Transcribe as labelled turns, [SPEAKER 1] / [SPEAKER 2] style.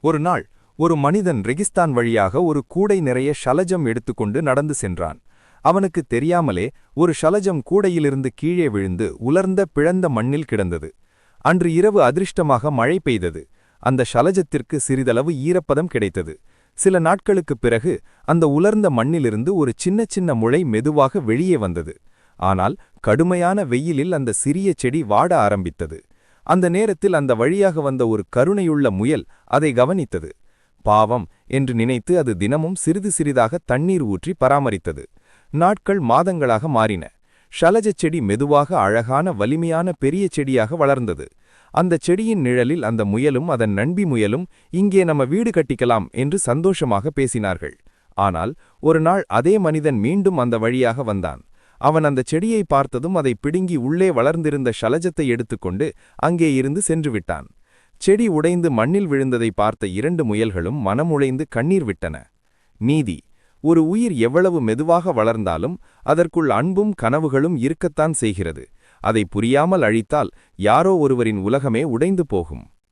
[SPEAKER 1] ஒரு நாள் ஒரு மனிதன் ரெகிஸ்தான் வழியாக ஒரு கூடை நிறைய ஷலஜம் எடுத்துக்கொண்டு நடந்து சென்றான். அவனுக்கு தெரியாமலே ஒரு ஷலஜம் கூடையிலிருந்து கீழே விழுந்து உலர்ந்த பிழந்த மண்ணில் கிடந்தது. அன்று இரவு அதிர்ஷ்டமாக மழை பெய்தது. அந்த ஷலஜத்திற்கு சிறிதளவு ஈரப்பதம் கிடைத்தது. சில நாட்களுக்குப் பிறகு அந்த உலர்ந்த மண்ணிலிருந்து ஒரு சின்ன சின்ன முளை மெதுவாக வெளியே வந்தது. ஆனால் கடுமையான வெயிலில் அந்த சிறிய செடி வாட ஆரம்பித்தது. அந்த நேரத்தில் அந்த வழியாக வந்த ஒரு கருணையுள்ள முயல் அதை கவனித்தது. பாவம் என்று நினைத்து அது தினமும் சிறிது சிறிதாக தண்ணீர் ஊற்றி பராமரித்தது. நாட்கள் மாதங்களாக மாறின. ஷலஜச் செடி மெதுவாக அழகான வலிமையான பெரிய செடியாக வளர்ந்தது. அந்த செடியின் நிழலில் அந்த முயலும் அதன் நண்பி முயலும் இங்கே நம்ம வீடு கட்டிக்கலாம் என்று சந்தோஷமாக பேசினார்கள். ஆனால் ஒரு நாள் அதே மனிதன் மீண்டும் அந்த வழியாக வந்தான். அவன் அந்த செடியை பார்த்ததும் அதை பிடுங்கி உள்ளே வளர்ந்திருந்த ஷலஜத்தை எடுத்துக்கொண்டு அங்கே இருந்து சென்று விட்டான். செடி உடைந்து மண்ணில் விழுந்ததை பார்த்த இரண்டு முயல்களும் மனமுழைந்து கண்ணீர் விட்டன. நீதி ஒரு உயிர் எவ்வளவு மெதுவாக வளர்ந்தாலும் அதற்குள் அன்பும் கனவுகளும் இருக்கத்தான் செய்கிறது. அதை புரியாமல் அழித்தால் யாரோ ஒருவரின் உலகமே உடைந்து போகும்.